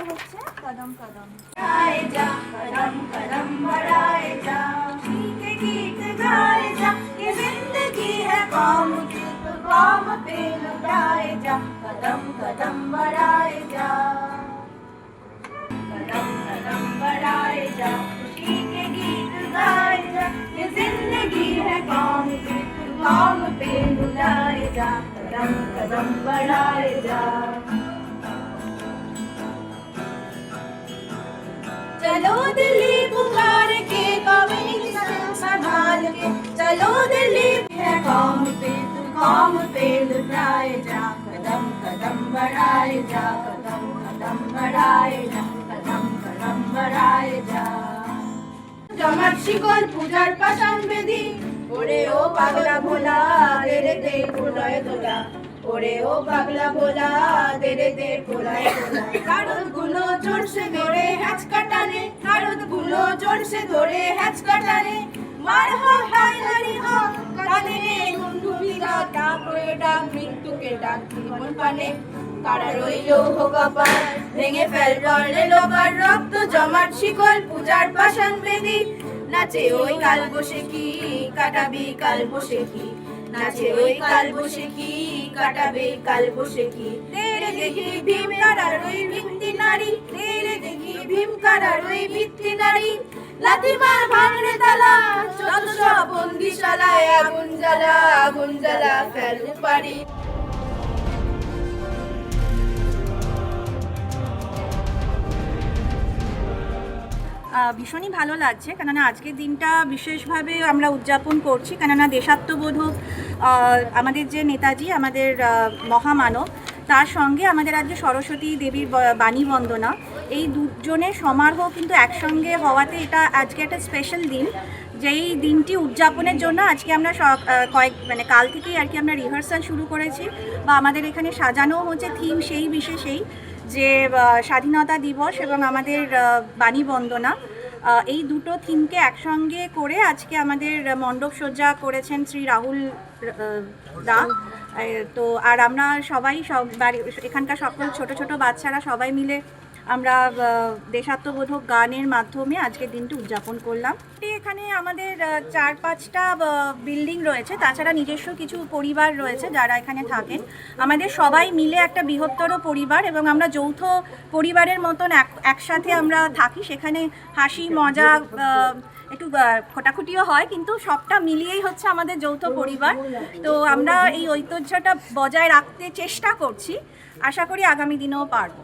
এরপরে হচ্ছে কদম কদম গায়ে যা কদম কদম बढ़ाए जा गीत गीत गाए जा ये जिंदगी है कौम की तो कौम पे लुटाए जा कदम कदम बढ़ाए जा कदम कदम बढ़ाए जा खुशी के गीत गाए जा ये जिंदगी है कौम की तो कौम पे लुटाए जा कदम कदम बढ़ाए जा चलो दिल्ली है कौम पे तू कौम पे लुटाए जा कदम कदम बढ़ाए जा कदम कदम बढ़ाए जा कदम कदम बढ़ाए जा জমাট শিকল পূজার পাশান বেদি ওরে ও পাগলা ভোলা দেরে দে প্রলয় তোলা ওরে ও পাগলা ভোলা দেরে দে প্রলয় তোলা কারণ গুলো জোরসে ধরে হ্যাচ কাটানে কারণ গুলো জোরসে ধরে হ্যাচ কাটানে মার হো হাই হারি হো কানে নে বন্ধু বিরা ডাক, মৃত্যুকে ডাক, জীবন পানে। কারা রইল ভেঙে ফেল রক্ত, জমাট শিকল, পূজার পাশান বেদি। নাচে ওই কাল কাটাবি, কাল নাচে ওই কাল কাটাবে, কাল বসে তেরে দেখি ভীম কারার ওই ভিত্তি নারী? তেরে দেখি ভীম কারার ওই ভিত্তি নারী? লাতিমার ভাঙড়ে তালা। পারি ভীষণই ভালো লাগছে, কেননা আজকের দিনটা বিশেষভাবে আমরা উদযাপন করছি, কেননা দেশাত্মবোধক আমাদের যে নেতাজি, আমাদের মহামানব তার সঙ্গে আমাদের আজকে সরস্বতী দেবীর বাণী বন্দনা। এই দুজনের সমারোহ কিন্তু একসঙ্গে হওয়াতে এটা আজকে একটা স্পেশাল দিন। যেই দিনটি উদযাপনের জন্য আজকে আমরা কয়েক মানে কাল থেকেই আর কি আমরা রিহার্সাল শুরু করেছি বা আমাদের এখানে সাজানো হচ্ছে থিম সেই বিশেষেই যে স্বাধীনতা দিবস এবং আমাদের বাণী বন্দনা। এই দুটো থিমকে একসঙ্গে করে আজকে আমাদের মণ্ডপ সজ্জা করেছেন শ্রী রাহুল দা তো আর আমরা সবাই সব বাড়ি, এখানকার সকল ছোট ছোট বাচ্চারা সবাই মিলে আমরা দেশাত্মবোধক গানের মাধ্যমে আজকের দিনটি উদযাপন করলাম। এখানে আমাদের চার পাঁচটা বিল্ডিং রয়েছে, তাছাড়া নিজস্ব কিছু পরিবার রয়েছে যারা এখানে থাকেন। আমাদের সবাই মিলে একটা বৃহত্তর পরিবার এবং আমরা যৌথ পরিবারের মতন এক, একসাথে আমরা থাকি। সেখানে হাসি, মজা একটু খোটাখুটিও হয়, কিন্তু সবটা মিলিয়েই হচ্ছে আমাদের যৌথ পরিবার। তো আমরা এই ঐতিহ্যটা বজায় রাখতে চেষ্টা করছি। আশা করি আগামী দিনেও পারব।